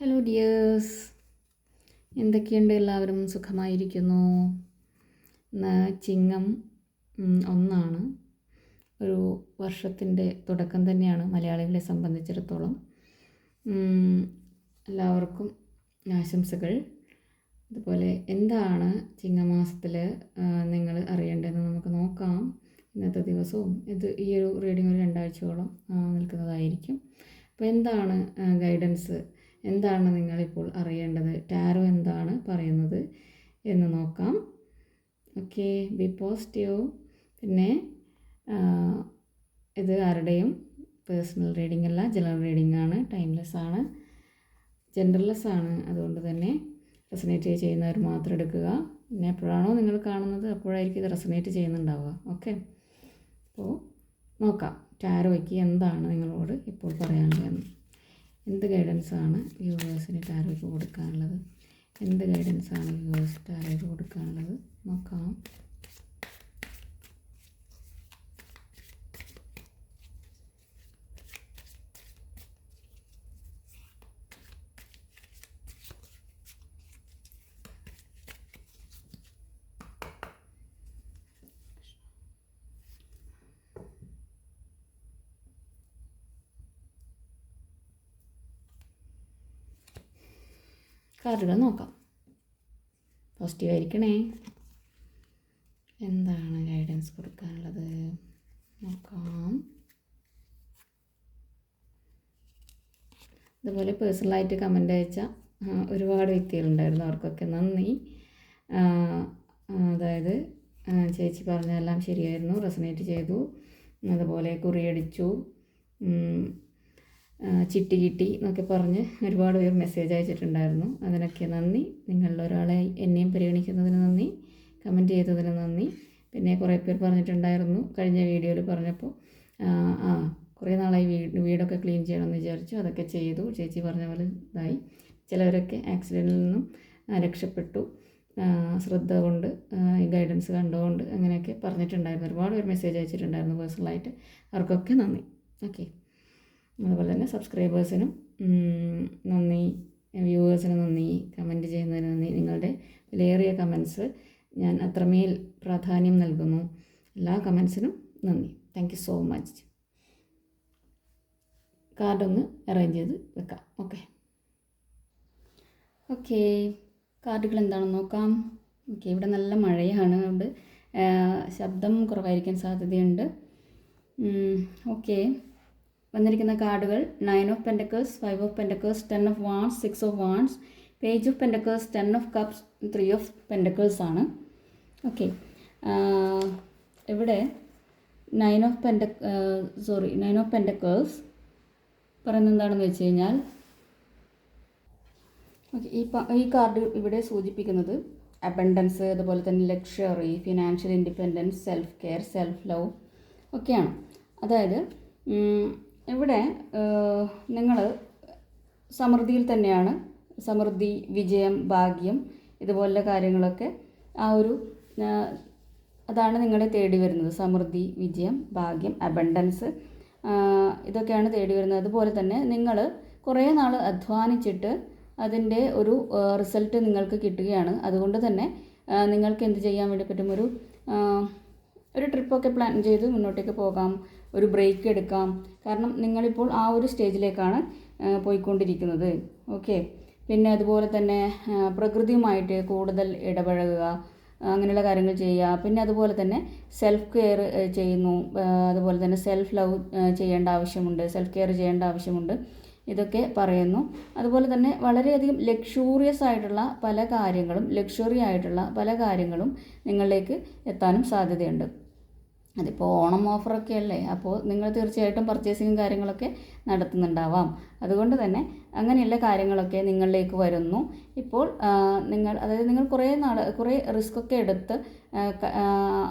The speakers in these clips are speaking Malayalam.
ഹലോ ഡിയേഴ്സ് എന്തൊക്കെയുണ്ട്? എല്ലാവരും സുഖമായിരിക്കുന്നു. ചിങ്ങം ഒന്നാണ്. ഒരു വർഷത്തിന്റെ തുടക്കം തന്നെയാണ് മലയാളികളെ സംബന്ധിച്ചിടത്തോളം. എല്ലാവർക്കും ആശംസകൾ. അതുപോലെ എന്താണ് ചിങ്ങമാസത്തിൽ നിങ്ങൾ അറിയേണ്ടതെന്ന് നമുക്ക് നോക്കാം. ഇന്നത്തെ ദിവസവും ഇത് ഈ ഒരു റീഡിംഗ് ഒരു രണ്ടാഴ്ചയോളം നിൽക്കുന്നതായിരിക്കും. അപ്പോൾ എന്താണ് ഗൈഡൻസ് എന്താണ് നിങ്ങളിപ്പോൾ അറിയേണ്ടത്? ടാരോ എന്താണ് പറയുന്നത് എന്ന് നോക്കാം. Okay B positive. പിന്നെ ഇത് ആരുടെയും പേഴ്സണൽ റീഡിംഗ് അല്ല ജനറൽ റീഡിംഗ് ആണ് ടൈംലെസ് ആണ് ജെൻഡർലെസ് ആണ്. അതുകൊണ്ട് തന്നെ റെസനേറ്റ് ചെയ്യുന്നവർ മാത്രം എടുക്കുക. പിന്നെ എപ്പോഴാണോ നിങ്ങൾ കാണുന്നത് അപ്പോഴായിരിക്കും ഇത് റെസനേറ്റ് ചെയ്യുന്നുണ്ടാവുക. ഓക്കെ. അപ്പോൾ നോക്കാം ടാരോയ്ക്ക് എന്താണ് നിങ്ങളോട് ഇപ്പോൾ പറയാനുള്ളതെന്ന്. എന്ത് ഗൈഡൻസാണ് വ്യൂവേഴ്സിന് ടാരോയ്ക്ക് കൊടുക്കാനുള്ളത്? എന്ത് ഗൈഡൻസാണ് വ്യൂവേഴ്സ് ടാരോയ്ക്ക് കൊടുക്കാനുള്ളത്? നോക്കാം. കാർഡുകൾ നോക്കാം. പോസിറ്റീവ് ആയിരിക്കണേ. എന്താണ് ഗൈഡൻസ് കൊടുക്കാനുള്ളത്? നോക്കാം. അതുപോലെ പേഴ്സണലായിട്ട് കമന്റ് അയച്ച ഒരുപാട് വ്യക്തികളുണ്ടായിരുന്നു അവർക്കൊക്കെ നന്ദി. അതായത് ചേച്ചി പറഞ്ഞതെല്ലാം ശരിയായിരുന്നു റെസനേറ്റ് ചെയ്തു. അതുപോലെ കുറിയടിച്ചു. ചിട്ടി കിട്ടി എന്നൊക്കെ പറഞ്ഞ് ഒരുപാട് പേർ മെസ്സേജ് അയച്ചിട്ടുണ്ടായിരുന്നു. അതിനൊക്കെ നന്ദി. നിങ്ങളിൽ ഒരാളെ എന്നെയും പരിഗണിക്കുന്നതിന് നന്ദി. കമന്റ് ചെയ്തതിന് നന്ദി. പിന്നെ കുറേ പേർ പറഞ്ഞിട്ടുണ്ടായിരുന്നു കഴിഞ്ഞ വീഡിയോയിൽ പറഞ്ഞപ്പോൾ ആ, കുറേ നാളായി വീട് വീടൊക്കെ ക്ലീൻ ചെയ്യണമെന്ന് വിചാരിച്ചു. അതൊക്കെ ചെയ്തു. ചേച്ചി പറഞ്ഞ പോലെ ഇതായി. ചിലവരൊക്കെ ആക്സിഡന്റിൽ നിന്നും രക്ഷപ്പെട്ടു. ശ്രദ്ധ കൊണ്ട് ഗൈഡൻസ് കണ്ടുകൊണ്ട് അങ്ങനെയൊക്കെ പറഞ്ഞിട്ടുണ്ടായിരുന്നു. ഒരുപാട് പേർ മെസ്സേജ് അയച്ചിട്ടുണ്ടായിരുന്നു പേഴ്സണലായിട്ട് അവർക്കൊക്കെ നന്ദി. ഓക്കെ അതുപോലെ തന്നെ സബ്സ്ക്രൈബേഴ്സിനും നന്ദി വ്യൂവേഴ്സിന് നന്ദി കമന്റ് ചെയ്യുന്നതിന് നന്ദി. നിങ്ങളുടെ വിലയേറിയ കമൻസ് ഞാൻ അത്രമേൽ പ്രാധാന്യം നൽകുന്നു. എല്ലാ കമൻസിനും നന്ദി. താങ്ക് സോ മച്ച് കാർഡൊന്ന് അറേഞ്ച് ചെയ്ത് വെക്കാം. ഓക്കെ ഓക്കെ കാർഡുകൾ എന്താണെന്ന് നോക്കാം. ഓക്കെ ഇവിടെ നല്ല മഴയാണ്. അതുകൊണ്ട് ശബ്ദം കുറവായിരിക്കാൻ സാധ്യതയുണ്ട്. ഓക്കെ വന്നിരിക്കുന്ന കാർഡുകൾ nine of pentacles five of pentacles ten of wands six of wands page of pentacles ten of cups three of pentacles ആണ്. ഓക്കെ ഇവിടെ nine of penta sorry nine of pentacles പറയുന്നത് എന്താണെന്ന് വെച്ച് കഴിഞ്ഞാൽ ഓക്കെ ഈ ഈ കാർഡ് ഇവിടെ സൂചിപ്പിക്കുന്നത് അബണ്ടൻസ് അതുപോലെ തന്നെ luxury financial independence self care self love ഒക്കെയാണ്. അതായത് ഇവിടെ നിങ്ങൾ സമൃദ്ധിയിൽ തന്നെയാണ്. സമൃദ്ധി വിജയം ഭാഗ്യം ഇതുപോലുള്ള കാര്യങ്ങളൊക്കെ ആ ഒരു അതാണ് നിങ്ങളെ തേടി വരുന്നത്. സമൃദ്ധി വിജയം ഭാഗ്യം അബണ്ടൻസ് ഇതൊക്കെയാണ് തേടി വരുന്നത്. അതുപോലെ തന്നെ നിങ്ങൾ കുറേ നാൾ അധ്വാനിച്ചിട്ട് അതിന്റെ ഒരു റിസൾട്ട് നിങ്ങൾക്ക് കിട്ടുകയാണ്. അതുകൊണ്ട് തന്നെ നിങ്ങൾക്ക് എന്ത് ചെയ്യാൻ വേണ്ടി പറ്റും? ഒരു ഒരു ട്രിപ്പൊക്കെ പ്ലാൻ ചെയ്ത് മുന്നോട്ടേക്ക് പോകാം. ഒരു ബ്രേക്ക് എടുക്കാം. കാരണം നിങ്ങളിപ്പോൾ ആ ഒരു സ്റ്റേജിലേക്കാണ് പോയിക്കൊണ്ടിരിക്കുന്നത്. ഓക്കെ പിന്നെ അതുപോലെ തന്നെ പ്രകൃതിയുമായിട്ട് കൂടുതൽ ഇടപഴകുക അങ്ങനെയുള്ള കാര്യങ്ങൾ ചെയ്യുക. പിന്നെ അതുപോലെ തന്നെ സെൽഫ് കെയർ ചെയ്യുന്നു. അതുപോലെ തന്നെ സെൽഫ് ലവ് ചെയ്യേണ്ട ആവശ്യമുണ്ട്. സെൽഫ് കെയർ ചെയ്യേണ്ട ആവശ്യമുണ്ട്. ഇതൊക്കെ പറയുന്നു. അതുപോലെ തന്നെ വളരെയധികം ലക്ഷൂറിയസ് ആയിട്ടുള്ള പല കാര്യങ്ങളും ലക്ഷറി ആയിട്ടുള്ള പല കാര്യങ്ങളും നിങ്ങളിലേക്ക് എത്താനും സാധ്യതയുണ്ട്. അതിപ്പോൾ ഓണം ഓഫറൊക്കെ അല്ലേ? അപ്പോൾ നിങ്ങൾ തീർച്ചയായിട്ടും പർച്ചേസിങ്ങും കാര്യങ്ങളൊക്കെ നടത്തുന്നുണ്ടാവാം. അതുകൊണ്ട് തന്നെ അങ്ങനെയുള്ള കാര്യങ്ങളൊക്കെ നിങ്ങളിലേക്ക് വരുന്നു. ഇപ്പോൾ നിങ്ങൾ അതായത് നിങ്ങൾ കുറേ നാൾ കുറേ റിസ്ക് ഒക്കെ എടുത്ത്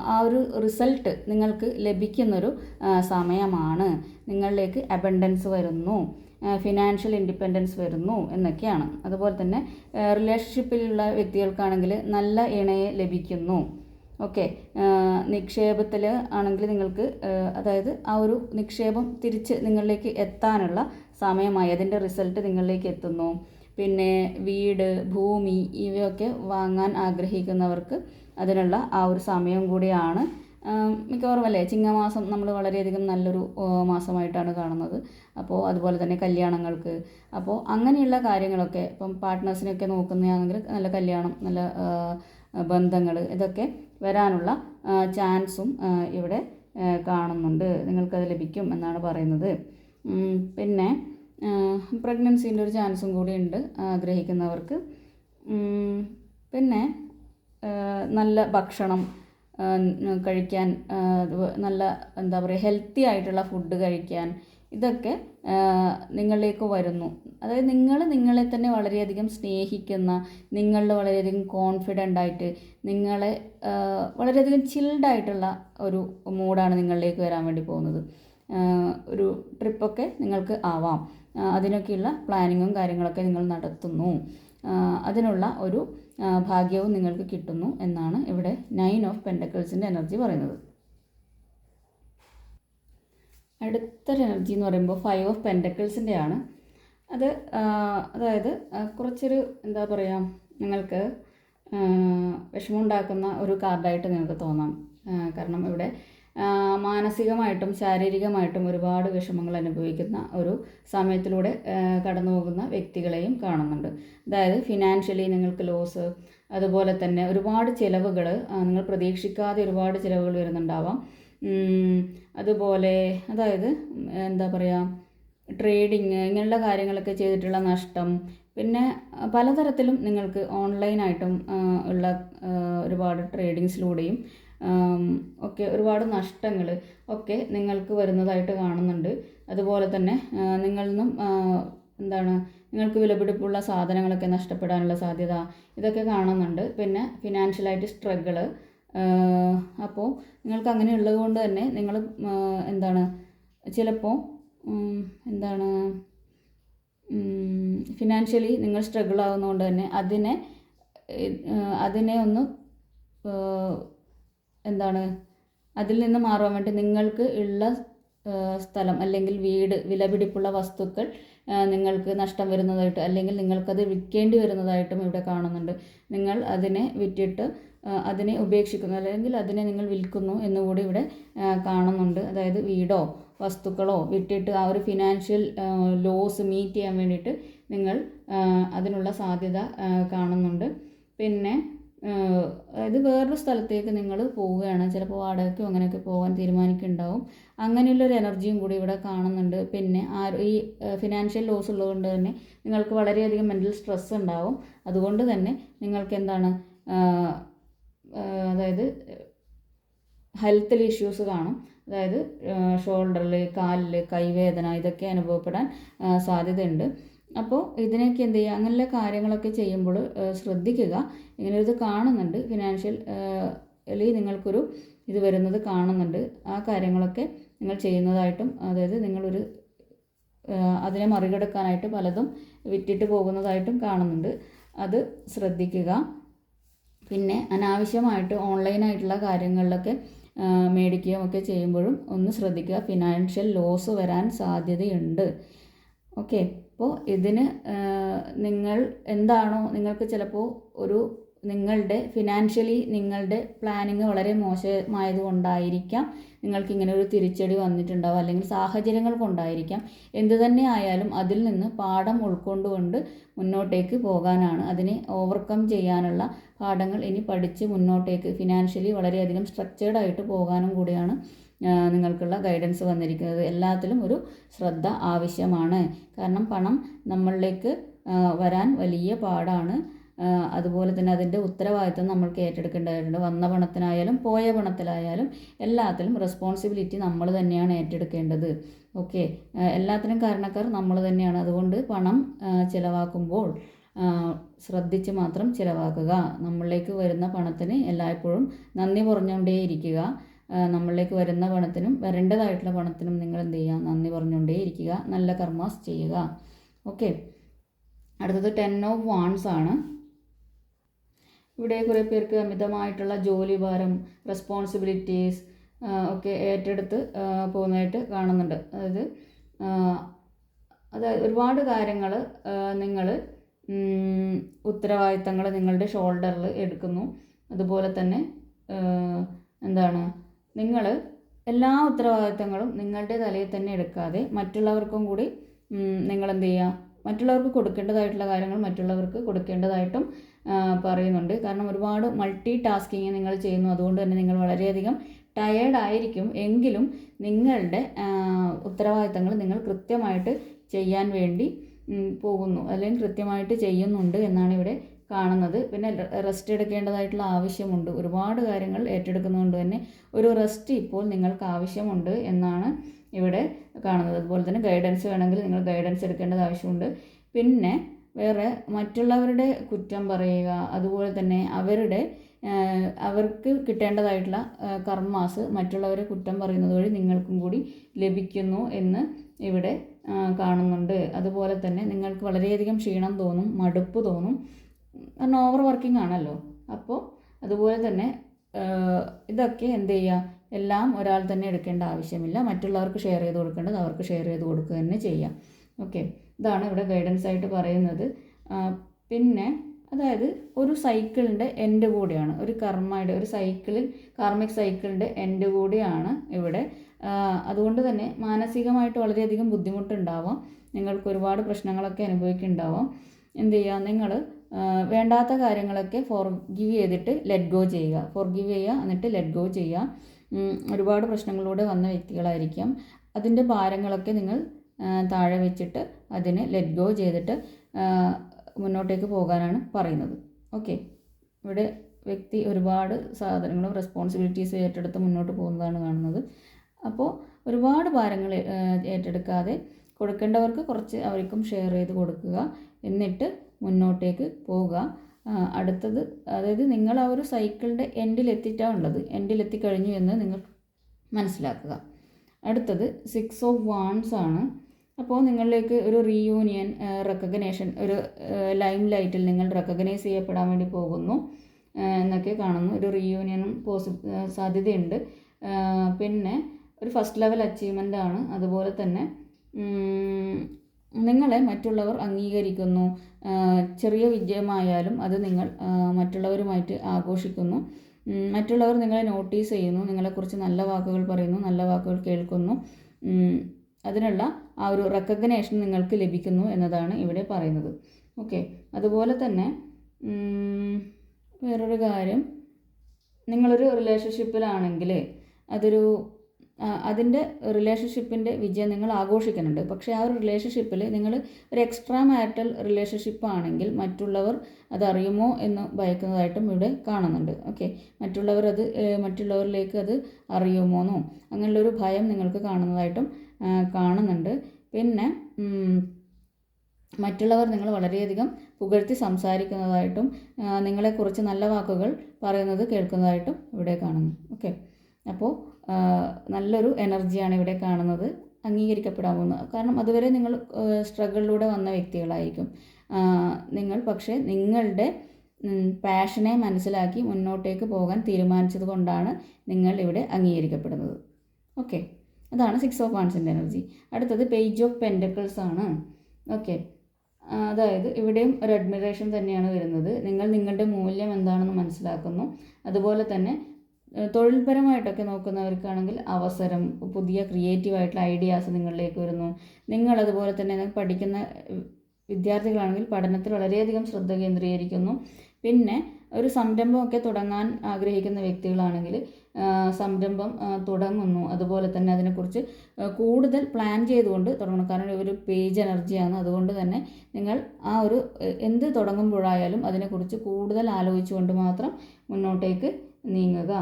ആ, ഒരു റിസൾട്ട് നിങ്ങൾക്ക് ലഭിക്കുന്നൊരു സമയമാണ്. നിങ്ങളിലേക്ക് അബണ്ടൻസ് വരുന്നു. ഫിനാൻഷ്യൽ ഇൻഡിപെൻഡൻസ് വരുന്നു എന്നൊക്കെയാണ്. അതുപോലെ തന്നെ റിലേഷൻഷിപ്പിലുള്ള വ്യക്തികൾക്കാണെങ്കിൽ നല്ല ഇണയെ ലഭിക്കുന്നു. ഓക്കെ. നിക്ഷേപത്തിൽ ആണെങ്കിൽ നിങ്ങൾക്ക് അതായത് ആ ഒരു നിക്ഷേപം തിരിച്ച് നിങ്ങളിലേക്ക് എത്താനുള്ള സമയമായി. അതിന്റെ റിസൾട്ട് നിങ്ങളിലേക്ക് എത്തുന്നു. പിന്നെ വീട് ഭൂമി ഇവയൊക്കെ വാങ്ങാൻ ആഗ്രഹിക്കുന്നവർക്ക് അതിനുള്ള ആ ഒരു സമയം കൂടിയാണ്. മിക്കവാറും അല്ലേ? ചിങ്ങമാസം നമ്മൾ വളരെയധികം നല്ലൊരു മാസമായിട്ടാണ് കാണുന്നത്. അപ്പോൾ അതുപോലെ തന്നെ കല്യാണങ്ങൾക്ക്. അപ്പോൾ അങ്ങനെയുള്ള കാര്യങ്ങളൊക്കെ ഇപ്പം പാർട്ട്നേഴ്സിനെയൊക്കെ നോക്കുന്നതാണെങ്കിൽ നല്ല കല്യാണം നല്ല ബന്ധങ്ങൾ ഇതൊക്കെ വരാനുള്ള ചാൻസും ഇവിടെ കാണുന്നുണ്ട്. നിങ്ങൾക്കത് ലഭിക്കും എന്നാണ് പറയുന്നത്. പിന്നെ പ്രഗ്നൻസീന്റെ ഒരു ചാൻസും കൂടി ഉണ്ട് ആഗ്രഹിക്കുന്നവർക്ക്. പിന്നെ നല്ല ഭക്ഷണം കഴിക്കാൻ നല്ല എന്താ പറയുക ഹെൽത്തി ആയിട്ടുള്ള ഫുഡ് കഴിക്കാൻ ഇതൊക്കെ നിങ്ങളിലേക്ക് വരുന്നു. അതായത് നിങ്ങൾ നിങ്ങളെ തന്നെ വളരെയധികം സ്നേഹിക്കുന്ന നിങ്ങളിൽ വളരെയധികം കോൺഫിഡന്റ് ആയിട്ട് നിങ്ങളെ വളരെയധികം ചിൽഡായിട്ടുള്ള ഒരു മൂഡാണ് നിങ്ങളിലേക്ക് വരാൻ വേണ്ടി പോകുന്നത്. ഒരു ട്രിപ്പൊക്കെ നിങ്ങൾക്ക് ആവാം. അതിനൊക്കെയുള്ള പ്ലാനിങ്ങും കാര്യങ്ങളൊക്കെ നിങ്ങൾ നടത്തുന്നു. അതിനുള്ള ഒരു ഭാഗ്യവും നിങ്ങൾക്ക് കിട്ടുന്നു എന്നാണ് ഇവിടെ നയൻ ഓഫ് പെൻഡക്കിൾസിന്റെ എനർജി പറയുന്നത്. അടുത്തൊരു എനർജി എന്ന് പറയുമ്പോൾ ഫൈവ് ഓഫ് പെൻഡക്കിൾസിന്റെ ആണ് അത് അതായത് കുറച്ചൊരു എന്താ പറയുക നിങ്ങൾക്ക് വിഷമം വിഷമമുണ്ടാക്കുന്ന ഒരു കാർഡായിട്ട് നിങ്ങൾക്ക് തോന്നാം. കാരണം ഇവിടെ മാനസികമായിട്ടും ശാരീരികമായിട്ടും ഒരുപാട് വിഷമങ്ങൾ അനുഭവിക്കുന്ന ഒരു സമയത്തിലൂടെ കടന്നു പോകുന്ന വ്യക്തികളെയും കാണുന്നുണ്ട്. അതായത് ഫിനാൻഷ്യലി നിങ്ങൾക്ക് ലോസ് അതുപോലെ തന്നെ ഒരുപാട് ചിലവുകൾ നിങ്ങൾ പ്രതീക്ഷിക്കാതെ ഒരുപാട് ചിലവുകൾ വരുന്നുണ്ടാവാം. അതുപോലെ അതായത് എന്താ പറയുക ട്രേഡിങ് ഇങ്ങനെയുള്ള കാര്യങ്ങളൊക്കെ ചെയ്തിട്ടുള്ള നഷ്ടം. പിന്നെ പലതരത്തിലും നിങ്ങൾക്ക് ഓൺലൈനായിട്ടും ഉള്ള ഒരുപാട് ട്രേഡിങ്സിലൂടെയും ഒക്കെ ഒരുപാട് നഷ്ടങ്ങൾ ഒക്കെ നിങ്ങൾക്ക് വരുന്നതായിട്ട് കാണുന്നുണ്ട്. അതുപോലെ തന്നെ നിങ്ങളിൽ നിന്നും എന്താണ് നിങ്ങൾക്ക് വിലപിടിപ്പുള്ള സാധനങ്ങളൊക്കെ നഷ്ടപ്പെടാനുള്ള സാധ്യത ഇതൊക്കെ കാണുന്നുണ്ട്. പിന്നെ ഫിനാൻഷ്യലായിട്ട് സ്ട്രഗിൾ അപ്പോൾ നിങ്ങൾക്ക് അങ്ങനെ ഉള്ളത് കൊണ്ട് തന്നെ നിങ്ങൾ എന്താണ് ചിലപ്പോൾ എന്താണ് ഫിനാൻഷ്യലി നിങ്ങൾ സ്ട്രഗിൾ ആകുന്നതുകൊണ്ട് തന്നെ അതിനെ അതിനെ ഒന്ന് എന്താണ് അതിൽ നിന്ന് മാറാൻ വേണ്ടി നിങ്ങൾക്ക് ഉള്ള സ്ഥലം അല്ലെങ്കിൽ വീട് വിലപിടിപ്പുള്ള വസ്തുക്കൾ നിങ്ങൾക്ക് നഷ്ടം വരുന്നതായിട്ട് അല്ലെങ്കിൽ നിങ്ങൾക്കത് വിൽക്കേണ്ടി വരുന്നതായിട്ടും ഇവിടെ കാണുന്നുണ്ട്. നിങ്ങൾ അതിനെ വിറ്റിട്ട് അതിനെ ഉപേക്ഷിക്കുന്നു അല്ലെങ്കിൽ അതിനെ നിങ്ങൾ വിൽക്കുന്നു എന്നുകൂടി ഇവിടെ കാണുന്നുണ്ട്. അതായത് വീടോ വസ്തുക്കളോ വിട്ടിട്ട് ആ ഒരു ഫിനാൻഷ്യൽ ലോസ് മീറ്റ് ചെയ്യാൻ വേണ്ടിയിട്ട് നിങ്ങൾ അതിനുള്ള സാധ്യത കാണുന്നുണ്ട്. പിന്നെ അതായത് വേറൊരു സ്ഥലത്തേക്ക് നിങ്ങൾ പോവുകയാണ്. ചിലപ്പോൾ വാടകയ്ക്കോ അങ്ങനെയൊക്കെ പോകാൻ തീരുമാനിക്കുന്നുണ്ടാവും. അങ്ങനെയുള്ളൊരു എനർജിയും കൂടി ഇവിടെ കാണുന്നുണ്ട്. പിന്നെ ആ ഈ ഫിനാൻഷ്യൽ ലോസ് ഉള്ളതുകൊണ്ട് തന്നെ നിങ്ങൾക്ക് വളരെയധികം മെന്റൽ സ്ട്രെസ് ഉണ്ടാവും. അതുകൊണ്ട് തന്നെ നിങ്ങൾക്ക് എന്താണ് അതായത് ഹെൽത്തിൽ ഇഷ്യൂസ് കാണും. അതായത് ഷോൾഡറിൽ കാലിൽ കൈവേദന ഇതൊക്കെ അനുഭവപ്പെടാൻ സാധ്യതയുണ്ട്. അപ്പോൾ ഇതിനൊക്കെ എന്ത് ചെയ്യുക അങ്ങനെയുള്ള കാര്യങ്ങളൊക്കെ ചെയ്യുമ്പോൾ ശ്രദ്ധിക്കുക. ഇങ്ങനൊരിത് കാണുന്നുണ്ട്. ഫിനാൻഷ്യൽ നിങ്ങൾക്കൊരു ഇത് വരുന്നത് കാണുന്നുണ്ട്. ആ കാര്യങ്ങളൊക്കെ നിങ്ങൾ ചെയ്യുന്നതായിട്ടും അതായത് നിങ്ങളൊരു അതിനെ മറികടക്കാനായിട്ട് പലതും വിറ്റിട്ട് പോകുന്നതായിട്ടും കാണുന്നുണ്ട്. അത് ശ്രദ്ധിക്കുക. പിന്നെ അനാവശ്യമായിട്ട് ഓൺലൈനായിട്ടുള്ള കാര്യങ്ങളിലൊക്കെ മേടിക്കുകയും ഒക്കെ ചെയ്യുമ്പോഴും ഒന്ന് ശ്രദ്ധിക്കുക. ഫിനാൻഷ്യൽ ലോസ് വരാൻ സാധ്യതയുണ്ട്. ഓക്കെ. അപ്പോൾ ഇതിന് നിങ്ങൾ എന്താണോ നിങ്ങൾക്ക് ചിലപ്പോൾ ഒരു നിങ്ങളുടെ ഫിനാൻഷ്യലി നിങ്ങളുടെ പ്ലാനിങ് വളരെ മോശമായത് കൊണ്ടായിരിക്കാം നിങ്ങൾക്ക് ഇങ്ങനെ ഒരു തിരിച്ചടി വന്നിട്ടുണ്ടാവും അല്ലെങ്കിൽ സാഹചര്യങ്ങൾ കൊണ്ടായിരിക്കാം എന്തു തന്നെ ആയാലും അതിൽ നിന്ന് പാഠം ഉൾക്കൊണ്ടുകൊണ്ട് മുന്നോട്ടേക്ക് പോകാനാണ്. അതിനെ ഓവർകം ചെയ്യാനുള്ള പാഠങ്ങൾ ഇനി പഠിച്ച് മുന്നോട്ടേക്ക് ഫിനാൻഷ്യലി വളരെയധികം സ്ട്രക്ചേർഡ് ആയിട്ട് പോകാനും കൂടിയാണ് നിങ്ങൾക്കുള്ള ഗൈഡൻസ് വന്നിരിക്കുന്നത്. എല്ലാത്തിലും ഒരു ശ്രദ്ധ ആവശ്യമാണ്. കാരണം പണം നമ്മളിലേക്ക് വരാൻ വലിയ പാടാണ്. അതുപോലെ തന്നെ അതിന്റെ ഉത്തരവാദിത്വം നമ്മൾക്ക് ഏറ്റെടുക്കേണ്ടതായിട്ടുണ്ട് വന്ന പണത്തിനായാലും പോയ പണത്തിലായാലും എല്ലാത്തിലും റെസ്പോൺസിബിലിറ്റി നമ്മൾ തന്നെയാണ് ഏറ്റെടുക്കേണ്ടത്. ഓക്കെ എല്ലാത്തിനും കാരണക്കാർ നമ്മൾ തന്നെയാണ്. അതുകൊണ്ട് പണം ചിലവാക്കുമ്പോൾ ശ്രദ്ധിച്ച് മാത്രം ചിലവാക്കുക. നമ്മളിലേക്ക് വരുന്ന പണത്തിന് എല്ലായ്പ്പോഴും നന്ദി പറഞ്ഞുകൊണ്ടേയിരിക്കുക. നമ്മളിലേക്ക് വരുന്ന പണത്തിനും വരേണ്ടതായിട്ടുള്ള പണത്തിനും നിങ്ങൾ എന്ത് ചെയ്യുക? നന്ദി പറഞ്ഞുകൊണ്ടേയിരിക്കുക. നല്ല കർമാസ് ചെയ്യുക. ഓക്കെ. അടുത്തത് ടെൻ ഓഫ് വാൺസ് ആണ്. ഇവിടെ കുറേ പേർക്ക് അമിതമായിട്ടുള്ള ജോലി ഭാരം റെസ്പോൺസിബിലിറ്റീസ് ഒക്കെ ഏറ്റെടുത്ത് പോകുന്നതായിട്ട് കാണുന്നുണ്ട്. അതായത് അതായത് ഒരുപാട് കാര്യങ്ങൾ നിങ്ങൾ ഉത്തരവാദിത്തങ്ങൾ നിങ്ങളുടെ ഷോൾഡറിൽ എടുക്കുന്നു. അതുപോലെ തന്നെ എന്താണ് നിങ്ങൾ എല്ലാ ഉത്തരവാദിത്തങ്ങളും നിങ്ങളുടെ തലയിൽ തന്നെ എടുക്കാതെ മറ്റുള്ളവർക്കും കൂടി നിങ്ങൾ എന്ത് ചെയ്യുക? മറ്റുള്ളവർക്ക് കൊടുക്കേണ്ടതായിട്ടുള്ള കാര്യങ്ങൾ മറ്റുള്ളവർക്ക് കൊടുക്കേണ്ടതായിട്ടും പറയുന്നുണ്ട്. കാരണം ഒരുപാട് മൾട്ടി ടാസ്കിങ് നിങ്ങൾ ചെയ്യുന്നു. അതുകൊണ്ട് തന്നെ നിങ്ങൾ വളരെയധികം ടയേർഡായിരിക്കും എങ്കിലും നിങ്ങളുടെ ഉത്തരവാദിത്തങ്ങൾ നിങ്ങൾ കൃത്യമായിട്ട് ചെയ്യാൻ വേണ്ടി പോകുന്നു. അല്ലെങ്കിൽ കൃത്യമായിട്ട് ചെയ്യുന്നുണ്ട് എന്നാണ് ഇവിടെ കാണുന്നത്. പിന്നെ റെസ്റ്റ് എടുക്കേണ്ടതായിട്ടുള്ള ആവശ്യമുണ്ട്. ഒരുപാട് കാര്യങ്ങൾ ഏറ്റെടുക്കുന്നതുകൊണ്ട് തന്നെ ഒരു റെസ്റ്റ് ഇപ്പോൾ നിങ്ങൾക്ക് ആവശ്യമുണ്ട് എന്നാണ് ഇവിടെ കാണുന്നത്. അതുപോലെ തന്നെ ഗൈഡൻസ് വേണമെങ്കിൽ നിങ്ങൾ ഗൈഡൻസ് എടുക്കേണ്ടത് ആവശ്യമുണ്ട്. പിന്നെ വേറെ മറ്റുള്ളവരുടെ കുറ്റം പറയുക അതുപോലെ തന്നെ അവരുടെ അവർക്ക് കിട്ടേണ്ടതായിട്ടുള്ള കർമാസ് മറ്റുള്ളവരെ കുറ്റം പറയുന്നത് വഴി നിങ്ങൾക്കും കൂടി ലഭിക്കുന്നു എന്ന് ഇവിടെ കാണുന്നുണ്ട്. അതുപോലെ തന്നെ നിങ്ങൾക്ക് വളരെയധികം ക്ഷീണം തോന്നും മടുപ്പ് തോന്നും. കാരണം ഓവർ വർക്കിംഗ് ആണല്ലോ. അപ്പോൾ അതുപോലെ തന്നെ ഇതൊക്കെ എന്ത് ചെയ്യുക എല്ലാം ഒരാൾ തന്നെ എടുക്കേണ്ട ആവശ്യമില്ല. മറ്റുള്ളവർക്ക് ഷെയർ ചെയ്ത് കൊടുക്കേണ്ടത് അവർക്ക് ഷെയർ ചെയ്ത് കൊടുക്കുക തന്നെ ചെയ്യാം. ഓക്കെ ഇതാണ് ഇവിടെ ഗൈഡൻസ് ആയിട്ട് പറയുന്നത്. പിന്നെ അതായത് ഒരു സൈക്കിളിന്റെ എൻഡ് കൂടിയാണ്. ഒരു കർമ്മയുടെ ഒരു സൈക്കിളിൽ കാർമിക് സൈക്കിളിന്റെ എൻഡ് കൂടിയാണ് ഇവിടെ അതുകൊണ്ട് തന്നെ മാനസികമായിട്ട് വളരെയധികം ബുദ്ധിമുട്ടുണ്ടാവാം. നിങ്ങൾക്ക് ഒരുപാട് പ്രശ്നങ്ങളൊക്കെ അനുഭവിക്കുന്നുണ്ടാവാം. എന്ത് ചെയ്യുക? നിങ്ങൾ വേണ്ടാത്ത കാര്യങ്ങളൊക്കെ ഫോർഗിവ് ചെയ്തിട്ട് ലെറ്റ് ഗോ ചെയ്യുക. ഫോർഗിവ് ചെയ്യുക എന്നിട്ട് ലെറ്റ് ഗോ ചെയ്യുക. ഒരുപാട് പ്രശ്നങ്ങളിലൂടെ വന്ന വ്യക്തികളായിരിക്കാം. അതിന്റെ ഭാരങ്ങളൊക്കെ നിങ്ങൾ താഴെ വെച്ചിട്ട് അതിനെ ലെറ്റ് ഗോ ചെയ്തിട്ട് മുന്നോട്ടേക്ക് പോകാനാണ് പറയുന്നത്. ഓക്കെ ഇവിടെ വ്യക്തി ഒരുപാട് സാധനങ്ങളും റെസ്പോൺസിബിലിറ്റീസ് ഏറ്റെടുത്ത് മുന്നോട്ട് പോകുന്നതാണ് കാണുന്നത്. അപ്പോൾ ഒരുപാട് ഭാരങ്ങൾ ഏറ്റെടുക്കാതെ കൊടുക്കേണ്ടവർക്ക് കുറച്ച് അവർക്കും ഷെയർ ചെയ്ത് കൊടുക്കുക. എന്നിട്ട് മുന്നോട്ടേക്ക് പോവുക. അടുത്തത് അതായത് നിങ്ങൾ ആ ഒരു സൈക്കിളിന്റെ എൻഡിലെത്തിയിട്ടാണ് ഉള്ളത്. എൻഡിലെത്തിക്കഴിഞ്ഞു എന്ന് നിങ്ങൾ മനസ്സിലാക്കുക. അടുത്തത് സിക്സ് ഓഫ് വാൺസ് ആണ്. അപ്പോൾ നിങ്ങളിലേക്ക് ഒരു റീയൂണിയൻ റെക്കഗ്നേഷൻ ഒരു ലൈം ലൈറ്റിൽ നിങ്ങൾ റെക്കഗ്നൈസ് ചെയ്യപ്പെടാൻ വേണ്ടി പോകുന്നു എന്നൊക്കെ കാണുന്നു. ഒരു റീയൂണിയനും പോസി സാധ്യതയുണ്ട്. പിന്നെ ഒരു ഫസ്റ്റ് ലെവൽ അച്ചീവ്മെന്റ് ആണ്. അതുപോലെ തന്നെ നിങ്ങളെ മറ്റുള്ളവർ അംഗീകരിക്കുന്നു. ചെറിയ വിജയമായാലും അത് നിങ്ങൾ മറ്റുള്ളവരുമായിട്ട് ആഘോഷിക്കുന്നു. മറ്റുള്ളവർ നിങ്ങളെ നോട്ടീസ് ചെയ്യുന്നു നിങ്ങളെക്കുറിച്ച് നല്ല വാക്കുകൾ പറയുന്നു നല്ല വാക്കുകൾ കേൾക്കുന്നു. അതിനുള്ള ആ ഒരു റെക്കഗ്നേഷൻ നിങ്ങൾക്ക് ലഭിക്കുന്നു എന്നതാണ് ഇവിടെ പറയുന്നത്. ഓക്കെ അതുപോലെ തന്നെ വേറൊരു കാര്യം. നിങ്ങളൊരു റിലേഷൻഷിപ്പിലാണെങ്കിൽ അതൊരു അതിന്റെ റിലേഷൻഷിപ്പിന്റെ വിജയം നിങ്ങൾ ആഘോഷിക്കുന്നുണ്ട്. പക്ഷേ ആ ഒരു റിലേഷൻഷിപ്പിൽ നിങ്ങൾ ഒരു എക്സ്ട്രാ മാരിറ്റൽ റിലേഷൻഷിപ്പ് ആണെങ്കിൽ മറ്റുള്ളവർ അതറിയുമോ എന്ന് ഭയക്കുന്നതായിട്ടും ഇവിടെ കാണുന്നുണ്ട്. ഓക്കെ മറ്റുള്ളവർ അത് മറ്റുള്ളവരിലേക്ക് അത് അറിയുമോന്നോ? അങ്ങനെയുള്ളൊരു ഭയം നിങ്ങൾക്ക് കാണുന്നതായിട്ടും കാണുന്നുണ്ട്. പിന്നെ മറ്റുള്ളവർ നിങ്ങൾ വളരെയധികം പുകഴ്ത്തി സംസാരിക്കുന്നതായിട്ടും നിങ്ങളെക്കുറിച്ച് നല്ല വാക്കുകൾ പറയുന്നത് കേൾക്കുന്നതായിട്ടും ഇവിടെ കാണുന്നു. ഓക്കെ അപ്പോൾ നല്ലൊരു എനർജിയാണ് ഇവിടെ കാണുന്നത് അംഗീകരിക്കപ്പെടാൻ പോകുന്നത് കാരണം അതുവരെ നിങ്ങൾ സ്ട്രഗിളിലൂടെ വന്ന വ്യക്തികളായിരിക്കും. നിങ്ങൾ പക്ഷേ നിങ്ങളുടെ പാഷനെ മനസ്സിലാക്കി മുന്നോട്ടേക്ക് പോകാൻ തീരുമാനിച്ചത് കൊണ്ടാണ് നിങ്ങൾ ഇവിടെ അംഗീകരിക്കപ്പെടുന്നത്. ഓക്കെ. അതാണ് സിക്സ് ഓഫ് വാൺസിന്റെ എനർജി. അടുത്തത് പേജ് ഓഫ് പെൻഡക്കിൾസ് ആണ്. ഓക്കെ. അതായത് ഇവിടെയും ഒരു അഡ്മിറേഷൻ തന്നെയാണ് വരുന്നത്. നിങ്ങൾ നിങ്ങളുടെ മൂല്യം എന്താണെന്ന് മനസ്സിലാക്കുന്നു. അതുപോലെ തന്നെ തൊഴിൽപരമായിട്ടൊക്കെ നോക്കുന്നവർക്കാണെങ്കിൽ അവസരം പുതിയ ക്രിയേറ്റീവ് ആയിട്ടുള്ള ഐഡിയാസ് നിങ്ങളിലേക്ക് വരുന്നു. നിങ്ങളതുപോലെ തന്നെ പഠിക്കുന്ന വിദ്യാർത്ഥികളാണെങ്കിൽ പഠനത്തിൽ വളരെയധികം ശ്രദ്ധ കേന്ദ്രീകരിക്കുന്നു. പിന്നെ ഒരു സംരംഭമൊക്കെ തുടങ്ങാൻ ആഗ്രഹിക്കുന്ന വ്യക്തികളാണെങ്കിൽ സംരംഭം തുടങ്ങുന്നു. അതുപോലെ തന്നെ അതിനെക്കുറിച്ച് കൂടുതൽ പ്ലാൻ ചെയ്തുകൊണ്ട് തുടങ്ങണം. കാരണം ഒരു പേജ് എനർജിയാണ് അതുകൊണ്ട് തന്നെ നിങ്ങൾ ആ ഒരു എന്ത് തുടങ്ങുമ്പോഴായാലും അതിനെക്കുറിച്ച് കൂടുതൽ ആലോചിച്ചുകൊണ്ട് മാത്രം മുന്നോട്ടേക്ക് നീങ്ങുക.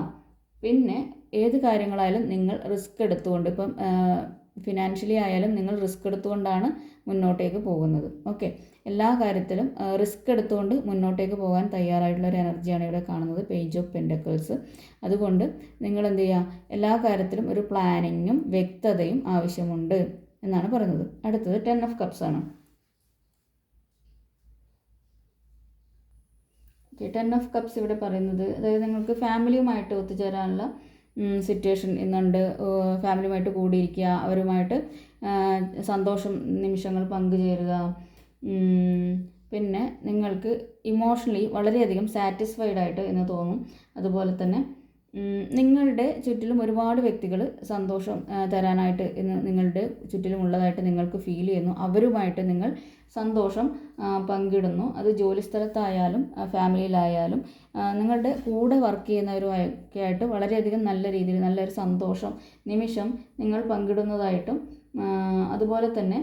പിന്നെ ഏത് കാര്യങ്ങളായാലും നിങ്ങൾ റിസ്ക് എടുത്തുകൊണ്ട് ഇപ്പം ഫിനാൻഷ്യലി ആയാലും നിങ്ങൾ റിസ്ക് എടുത്തുകൊണ്ടാണ് മുന്നോട്ടേക്ക് പോകുന്നത്. ഓക്കെ. എല്ലാ കാര്യത്തിലും റിസ്ക് എടുത്തുകൊണ്ട് മുന്നോട്ടേക്ക് പോകാൻ തയ്യാറായിട്ടുള്ള ഒരു എനർജിയാണ് ഇവിടെ കാണുന്നത് പേജ് ഓഫ് പെൻഡക്കിൾസ് അതുകൊണ്ട് നിങ്ങൾ എന്ത് ചെയ്യുക? എല്ലാ കാര്യത്തിലും ഒരു പ്ലാനിങ്ങും വ്യക്തതയും ആവശ്യമുണ്ട് എന്നാണ് പറയുന്നത്. അടുത്തത് ടെൻ ഓഫ് കപ്സ് ആണ്. ഓക്കെ ടെൻ ഓഫ് കപ്സ് ഇവിടെ പറയുന്നത്. അതായത് നിങ്ങൾക്ക് ഫാമിലിയുമായിട്ട് ഒത്തുചേരാനുള്ള സിറ്റുവേഷൻ ഇന്നുണ്ട്. ഫാമിലിയുമായിട്ട് കൂടിയിരിക്കുക അവരുമായിട്ട് സന്തോഷം നിമിഷങ്ങൾ പങ്കുചേരുക. പിന്നെ നിങ്ങൾക്ക് ഇമോഷണലി വളരെയധികം സാറ്റിസ്ഫൈഡ് ആയിട്ട് എന്ന് തോന്നും. അതുപോലെ തന്നെ നിങ്ങളുടെ ചുറ്റിലും ഒരുപാട് വ്യക്തികൾ സന്തോഷം തരാനായിട്ട് ഇന്ന് നിങ്ങളുടെ ചുറ്റിലും ഉള്ളതായിട്ട് നിങ്ങൾക്ക് ഫീൽ ചെയ്യുന്നു. അവരുമായിട്ട് നിങ്ങൾ സന്തോഷം പങ്കിടുന്നു. അത് ജോലി സ്ഥലത്തായാലും ഫാമിലിയിലായാലും നിങ്ങളുടെ കൂടെ വർക്ക് ചെയ്യുന്നവരുമൊക്കെ ആയിട്ട് വളരെയധികം നല്ല രീതിയിൽ നല്ലൊരു സന്തോഷം നിമിഷം നിങ്ങൾ പങ്കിടുന്നതായിട്ടും അതുപോലെ തന്നെ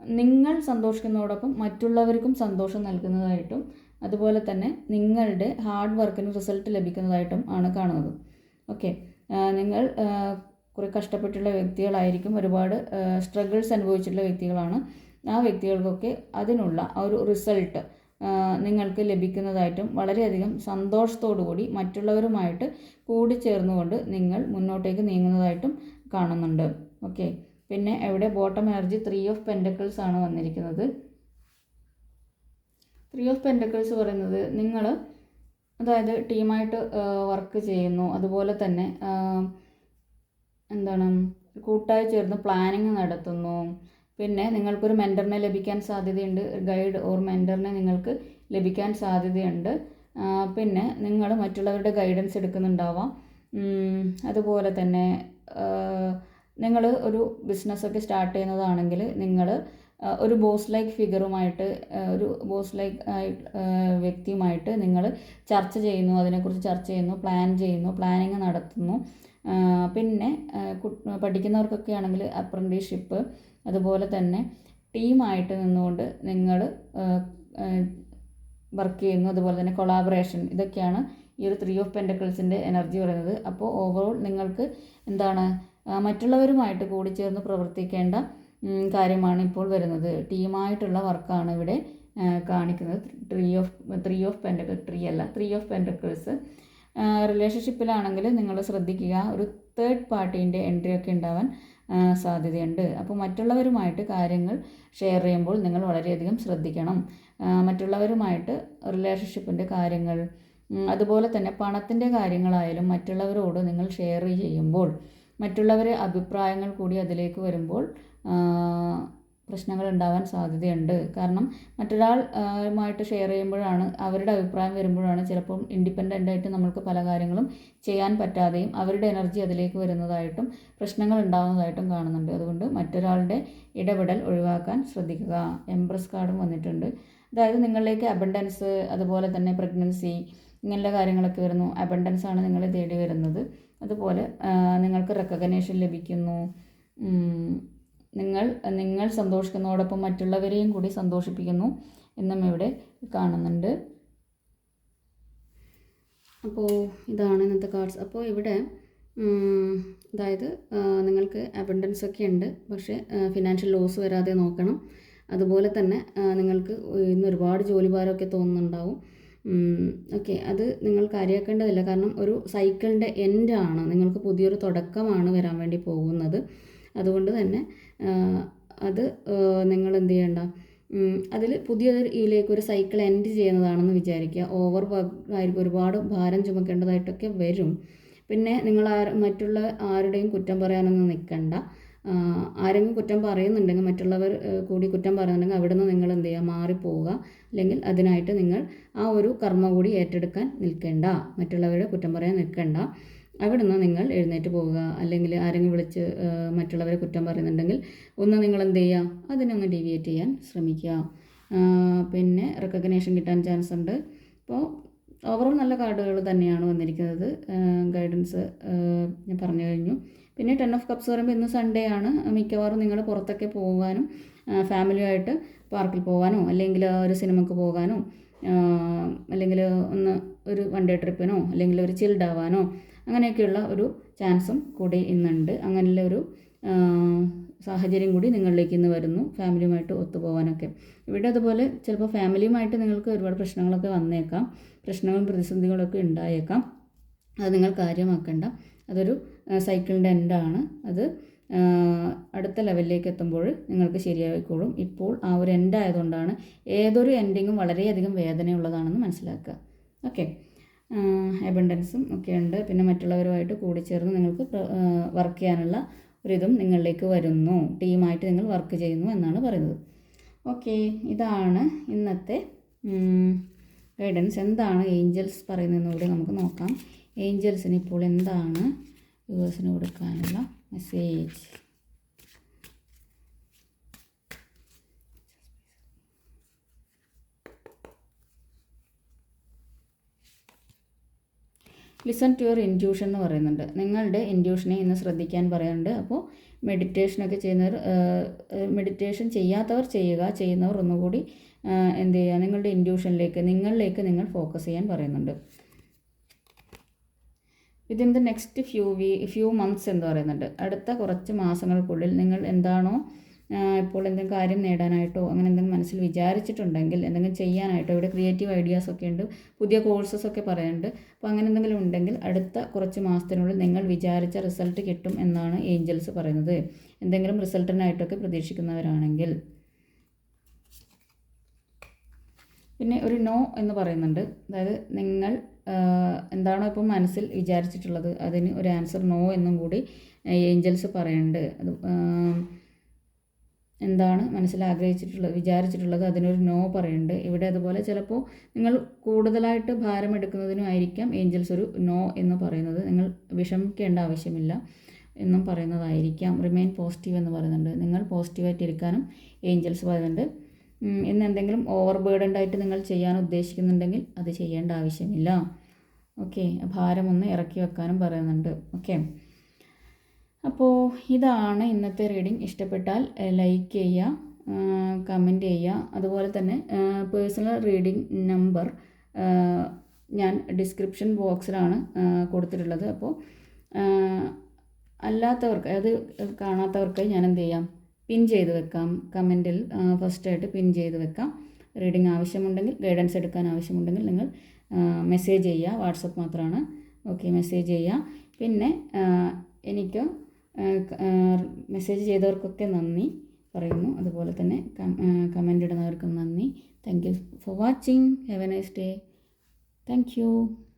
നിങ്ങൾ സന്തോഷിക്കുന്നതോടൊപ്പം മറ്റുള്ളവർക്കും സന്തോഷം നൽകുന്നതായിട്ടും അതുപോലെ തന്നെ നിങ്ങളുടെ ഹാർഡ് വർക്കിന് റിസൾട്ട് ലഭിക്കുന്നതായിട്ടും ആണ് കാണുന്നത്. ഓക്കെ. നിങ്ങൾ കുറേ കഷ്ടപ്പെട്ടുള്ള വ്യക്തികളായിരിക്കും. ഒരുപാട് സ്ട്രഗിൾസ് അനുഭവിച്ചിട്ടുള്ള വ്യക്തികളാണ്. ആ വ്യക്തികൾക്കൊക്കെ അതിനുള്ള ആ ഒരു റിസൾട്ട് നിങ്ങൾക്ക് ലഭിക്കുന്നതായിട്ടും വളരെയധികം സന്തോഷത്തോടു കൂടി മറ്റുള്ളവരുമായിട്ട് കൂടിച്ചേർന്നുകൊണ്ട് നിങ്ങൾ മുന്നോട്ടേക്ക് നീങ്ങുന്നതായിട്ടും കാണുന്നുണ്ട്. ഓക്കെ. പിന്നെ എവിടെ bottom energy three of pentacles ആണ് വന്നിരിക്കുന്നത്. ത്രീ ഓഫ് പെൻഡക്കിൾസ് പറയുന്നത് നിങ്ങൾ അതായത് ടീമായിട്ട് വർക്ക് ചെയ്യുന്നു. അതുപോലെ തന്നെ എന്താണ് കൂട്ടായി ചേർന്ന് പ്ലാനിങ് നടത്തുന്നു. പിന്നെ നിങ്ങൾക്കൊരു മെന്ററിനെ ലഭിക്കാൻ സാധ്യതയുണ്ട് ഗൈഡ് ഓർ മെന്ററിനെ നിങ്ങൾക്ക് ലഭിക്കാൻ സാധ്യതയുണ്ട്. പിന്നെ നിങ്ങൾ മറ്റുള്ളവരുടെ ഗൈഡൻസ് എടുക്കുന്നുണ്ടാവാം. അതുപോലെ തന്നെ നിങ്ങൾ ഒരു ബിസിനസ്സൊക്കെ സ്റ്റാർട്ട് ചെയ്യുന്നതാണെങ്കിൽ നിങ്ങൾ ഒരു ബോസ് ലൈക്ക് ഫിഗറുമായിട്ട് ഒരു ബോസ് ലൈക്ക് വ്യക്തിയുമായിട്ട് നിങ്ങൾ ചർച്ച ചെയ്യുന്നു അതിനെക്കുറിച്ച് ചർച്ച ചെയ്യുന്നു പ്ലാൻ ചെയ്യുന്നു പ്ലാനിങ് നടത്തുന്നു. പിന്നെ പഠിക്കുന്നവർക്കൊക്കെ ആണെങ്കിൽ അപ്രന്റീസ്ഷിപ്പ് അതുപോലെ തന്നെ ടീമായിട്ട് നിന്നുകൊണ്ട് നിങ്ങൾ വർക്ക് ചെയ്യുന്നു. അതുപോലെ തന്നെ കൊളാബറേഷൻ ഇതൊക്കെയാണ് ഈ ഒരു ത്രീ ഓഫ് പെൻഡക്കിൾസിന്റെ എനർജി പറയുന്നത്. അപ്പോൾ ഓവറോൾ നിങ്ങൾക്ക് എന്താണ് മറ്റുള്ളവരുമായിട്ട് കൂടി ചേർന്ന് പ്രവർത്തിക്കേണ്ട കാര്യമാണ് ഇപ്പോൾ വരുന്നത്. ടീമായിട്ടുള്ള വർക്കാണ് ഇവിടെ കാണിക്കുന്നത്. Three of three of pentacle three അല്ല ത്രീ ഓഫ് പെൻഡക്കിൾസ് റിലേഷൻഷിപ്പിലാണെങ്കിൽ നിങ്ങൾ ശ്രദ്ധിക്കുക. ഒരു തേർഡ് പാർട്ടീന്റെ എൻട്രി ഒക്കെ ഉണ്ടാവാൻ സാധ്യതയുണ്ട്. അപ്പോൾ മറ്റുള്ളവരുമായിട്ട് കാര്യങ്ങൾ ഷെയർ ചെയ്യുമ്പോൾ നിങ്ങൾ വളരെയധികം ശ്രദ്ധിക്കണം. മറ്റുള്ളവരുമായിട്ട് റിലേഷൻഷിപ്പിന്റെ കാര്യങ്ങൾ അതുപോലെ തന്നെ പണത്തിന്റെ കാര്യങ്ങളായാലും മറ്റുള്ളവരോട് നിങ്ങൾ ഷെയർ ചെയ്യുമ്പോൾ മറ്റുള്ളവരെ അഭിപ്രായങ്ങൾ കൂടി അതിലേക്ക് വരുമ്പോൾ പ്രശ്നങ്ങൾ ഉണ്ടാവാൻ സാധ്യതയുണ്ട്. കാരണം മറ്റൊരാളുമായിട്ട് ഷെയർ ചെയ്യുമ്പോഴാണ് അവരുടെ അഭിപ്രായം വരുമ്പോഴാണ് ചിലപ്പം ഇൻഡിപെൻഡന്റ് ആയിട്ട് നമ്മൾക്ക് പല കാര്യങ്ങളും ചെയ്യാൻ പറ്റാതെയും അവരുടെ എനർജി അതിലേക്ക് വരുന്നതായിട്ടും പ്രശ്നങ്ങൾ ഉണ്ടാകുന്നതായിട്ടും കാണുന്നുണ്ട്. അതുകൊണ്ട് മറ്റൊരാളുടെ ഇടപെടൽ ഒഴിവാക്കാൻ ശ്രദ്ധിക്കുക. എംപ്രസ് കാർഡും വന്നിട്ടുണ്ട്. അതായത് നിങ്ങളിലേക്ക് അബണ്ടൻസ് അതുപോലെ തന്നെ പ്രഗ്നൻസി ഇങ്ങനെയുള്ള കാര്യങ്ങളൊക്കെ വരുന്നു. അബണ്ടൻസ് ആണ് നിങ്ങൾ തേടി വരുന്നത്. അതുപോലെ നിങ്ങൾക്ക് റെക്കഗ്നേഷൻ ലഭിക്കുന്നു. നിങ്ങൾ നിങ്ങൾ സന്തോഷിക്കുന്നതോടൊപ്പം മറ്റുള്ളവരെയും കൂടി സന്തോഷിപ്പിക്കുന്നു എന്നും ഇവിടെ കാണുന്നുണ്ട്. അപ്പോൾ ഇതാണ് ഇന്നത്തെ കാർഡ്സ് അപ്പോൾ ഇവിടെ അതായത് നിങ്ങൾക്ക് അബണ്ടൻസ് ഒക്കെ ഉണ്ട്. പക്ഷേ ഫിനാൻഷ്യൽ ലോസ് വരാതെ നോക്കണം. അതുപോലെ തന്നെ നിങ്ങൾക്ക് ഇന്ന് ഒരുപാട് ജോലിഭാരമൊക്കെ തോന്നുന്നുണ്ടാവും. ഓക്കെ. അത് നിങ്ങൾ കാര്യമാക്കേണ്ടതില്ല. കാരണം ഒരു സൈക്കിളിന്റെ എൻഡാണ് നിങ്ങൾക്ക് പുതിയൊരു തുടക്കമാണ് വരാൻ വേണ്ടി പോകുന്നത്. അതുകൊണ്ട് തന്നെ അത് നിങ്ങൾ എന്ത് ചെയ്യണ്ട. അതിൽ പുതിയൊരു ഇതിലേക്ക് ഒരു സൈക്കിൾ എൻഡ് ചെയ്യുന്നതാണെന്ന് വിചാരിക്കുക. ഓവർ ആയിരിക്കും ഒരുപാട് ഭാരം ചുമക്കേണ്ടതായിട്ടൊക്കെ വരും. പിന്നെ നിങ്ങൾ മറ്റുള്ള ആരുടെയും കുറ്റം പറയാനൊന്നും നിൽക്കണ്ട ആരെങ്കിലും കുറ്റം പറയുന്നുണ്ടെങ്കിൽ മറ്റുള്ളവർ കൂടി കുറ്റം പറയുന്നുണ്ടെങ്കിൽ അവിടെ നിന്ന് നിങ്ങൾ എന്ത് ചെയ്യുക? മാറിപ്പോവുക. അല്ലെങ്കിൽ അതിനായിട്ട് നിങ്ങൾ ആ ഒരു കർമ്മ കൂടി ഏറ്റെടുക്കാൻ നിൽക്കേണ്ട. മറ്റുള്ളവരുടെ കുറ്റം പറയാൻ നിൽക്കേണ്ട. അവിടെ നിന്ന് നിങ്ങൾ എഴുന്നേറ്റ് പോവുക. അല്ലെങ്കിൽ ആരെങ്കിലും വിളിച്ച് മറ്റുള്ളവരെ കുറ്റം പറയുന്നുണ്ടെങ്കിൽ ഒന്ന് നിങ്ങൾ എന്ത് ചെയ്യുക? അതിനൊന്ന് ഡീവിയേറ്റ് ചെയ്യാൻ ശ്രമിക്കുക. പിന്നെ റെക്കഗ്നേഷൻ കിട്ടാൻ ചാൻസ് ഉണ്ട്. അപ്പോൾ ഓവറോൾ നല്ല കാർഡുകൾ തന്നെയാണ് വന്നിരിക്കുന്നത്. ഗൈഡൻസ് ഞാൻ പറഞ്ഞു കഴിഞ്ഞു. പിന്നെ ടെൻ ഓഫ് കപ്സ് പറയുമ്പോൾ ഇന്ന് സൺഡേ ആണ്. മിക്കവാറും നിങ്ങൾ പുറത്തൊക്കെ പോകാനും ഫാമിലിയായിട്ട് പാർക്കിൽ പോകാനോ അല്ലെങ്കിൽ ഒരു സിനിമക്ക് പോകാനോ അല്ലെങ്കിൽ ഒന്ന് ഒരു വൺ ഡേ ട്രിപ്പിനോ അല്ലെങ്കിൽ ഒരു ചിൽഡ് ആവാനോ അങ്ങനെയൊക്കെയുള്ള ഒരു ചാൻസും കൂടി ഇന്നുണ്ട്. അങ്ങനെയുള്ള ഒരു സാഹചര്യം കൂടി നിങ്ങളിലേക്ക് ഇന്ന് വരുന്നു ഫാമിലിയുമായിട്ട് ഒത്തുപോകാനൊക്കെ ഇവിടെ അതുപോലെ ചിലപ്പോൾ ഫാമിലിയുമായിട്ട് നിങ്ങൾക്ക് ഒരുപാട് പ്രശ്നങ്ങളൊക്കെ വന്നേക്കാം പ്രശ്നങ്ങളും പ്രതിസന്ധികളൊക്കെ ഉണ്ടായേക്കാം. അത് നിങ്ങൾ കാര്യമാക്കേണ്ട. അതൊരു സൈക്കിളിന്റെ എൻഡാണ്. അത് അടുത്ത ലെവലിലേക്ക് എത്തുമ്പോൾ നിങ്ങൾക്ക് ശരിയായിക്കോളും. ഇപ്പോൾ ആ ഒരു എൻഡ് ആയതുകൊണ്ടാണ് ഏതൊരു എൻഡിങ്ങും വളരെയധികം വേദനയുള്ളതാണെന്ന് മനസ്സിലാക്കുക. ഓക്കെ. എബണ്ടൻസും ഒക്കെ ഉണ്ട്. പിന്നെ മറ്റുള്ളവരുമായിട്ട് കൂടിച്ചേർന്ന് നിങ്ങൾക്ക് വർക്ക് ചെയ്യാനുള്ള ഒരിതും നിങ്ങളിലേക്ക് വരുന്നു. ടീമായിട്ട് നിങ്ങൾ വർക്ക് ചെയ്യുന്നു എന്നാണ് പറയുന്നത്. ഓക്കെ ഇതാണ് ഇന്നത്തെ ഗൈഡൻസ് എന്താണ് ഏഞ്ചൽസ് പറയുന്നതെന്ന് കൂടി നമുക്ക് നോക്കാം. ഏഞ്ചൽസിന് ഇപ്പോൾ എന്താണ് വ്യൂവേഴ്സിന് കൊടുക്കാനുള്ള message listen to your intuition എന്ന് പറയുന്നുണ്ട്. നിങ്ങളുടെ ഇന്റ്യൂഷനെ ഇന്ന് ശ്രദ്ധിക്കാൻ പറയുന്നുണ്ട് അപ്പോൾ മെഡിറ്റേഷനൊക്കെ ചെയ്യുന്നവർ മെഡിറ്റേഷൻ ചെയ്യാത്തവർ ചെയ്യുക ചെയ്യുന്നവർ ഒന്നുകൂടി എന്ത് ചെയ്യുക നിങ്ങളുടെ ഇന്റ്യൂഷനിലേക്ക് നിങ്ങളിലേക്ക് നിങ്ങൾ ഫോക്കസ് ചെയ്യാൻ പറയുന്നുണ്ട്. Within the next few we few months എന്ന് പറയുന്നുണ്ട്. അടുത്ത കുറച്ച് മാസങ്ങൾക്കുള്ളിൽ നിങ്ങൾ എന്താണോ ഇപ്പോൾ എന്തെങ്കിലും കാര്യം നേടാനായിട്ടോ അങ്ങനെ എന്തെങ്കിലും മനസ്സിൽ വിചാരിച്ചിട്ടുണ്ടെങ്കിൽ എന്തെങ്കിലും ചെയ്യാനായിട്ടോ ഇവിടെ ക്രിയേറ്റീവ് ഐഡിയാസ് ഒക്കെ ഉണ്ട് പുതിയ കോഴ്സസ് ഒക്കെ പറയുന്നുണ്ട്. അപ്പോൾ അങ്ങനെ എന്തെങ്കിലും ഉണ്ടെങ്കിൽ അടുത്ത കുറച്ച് മാസത്തിനുള്ളിൽ നിങ്ങൾ വിചാരിച്ച റിസൾട്ട് കിട്ടും എന്നാണ് ഏഞ്ചൽസ് പറയുന്നത്. എന്തെങ്കിലും റിസൾട്ടിനായിട്ടൊക്കെ പ്രതീക്ഷിക്കുന്നവരാണെങ്കിൽ. പിന്നെ ഒരു നോ എന്ന് പറയുന്നുണ്ട്. അതായത് നിങ്ങൾ എന്താണോ ഇപ്പം മനസ്സിൽ വിചാരിച്ചിട്ടുള്ളത് അതിന് ഒരു ആൻസർ നോ എന്നും കൂടി ഏഞ്ചൽസ് പറയുന്നുണ്ട്. അത് എന്താണ് മനസ്സിൽ ആഗ്രഹിച്ചിട്ടുള്ളത് വിചാരിച്ചിട്ടുള്ളത് അതിനൊരു നോ പറയുന്നുണ്ട്. ഇവിടെ അതുപോലെ ചിലപ്പോൾ നിങ്ങൾ കൂടുതലായിട്ട് ഭാരം എടുക്കുന്നതിനുമായിരിക്കാം ഏഞ്ചൽസ് ഒരു നോ എന്ന് പറയുന്നത്. നിങ്ങൾ വിഷമിക്കേണ്ട ആവശ്യമില്ല എന്നും പറയുന്നതായിരിക്കാം. റിമെയിൻ പോസിറ്റീവ് എന്ന് പറയുന്നുണ്ട്. നിങ്ങൾ പോസിറ്റീവായിട്ട് ഇരിക്കാനും ഏഞ്ചൽസ് പറയുന്നുണ്ട്. ഇന്ന് എന്തെങ്കിലും ഓവർ ബേർഡൻഡായിട്ട് നിങ്ങൾ ചെയ്യാൻ ഉദ്ദേശിക്കുന്നുണ്ടെങ്കിൽ അത് ചെയ്യേണ്ട ആവശ്യമില്ല. ഓക്കെ ഭാരമൊന്ന് ഇറക്കി വെക്കാനും പറയുന്നുണ്ട്. ഓക്കെ. അപ്പോൾ ഇതാണ് ഇന്നത്തെ റീഡിംഗ് ഇഷ്ടപ്പെട്ടാൽ ലൈക്ക് ചെയ്യുക കമന്റ് ചെയ്യുക. അതുപോലെ തന്നെ പേഴ്സണൽ റീഡിംഗ് നമ്പർ ഞാൻ ഡിസ്ക്രിപ്ഷൻ ബോക്സിലാണ് കൊടുത്തിട്ടുള്ളത്. അപ്പോൾ അല്ലാത്തവർക്ക് അത് കാണാത്തവർക്ക് ഞാൻ എന്ത് ചെയ്യാം? പിൻ ചെയ്ത് വെക്കാം. കമന്റിൽ ഫസ്റ്റായിട്ട് പിൻ ചെയ്ത് വെക്കാം. റീഡിംഗ് ആവശ്യമുണ്ടെങ്കിൽ ഗൈഡൻസ് എടുക്കാൻ ആവശ്യമുണ്ടെങ്കിൽ നിങ്ങൾ മെസ്സേജ് ചെയ്യുക. വാട്സപ്പ് മാത്രമാണ്. ഓക്കെ മെസ്സേജ് ചെയ്യുക. പിന്നെ എനിക്ക് മെസ്സേജ് ചെയ്തവർക്കൊക്കെ നന്ദി പറയുന്നു. അതുപോലെ തന്നെ കമന്റ് ഇടുന്നവർക്കും നന്ദി. Thank you for watching have a nice day thank you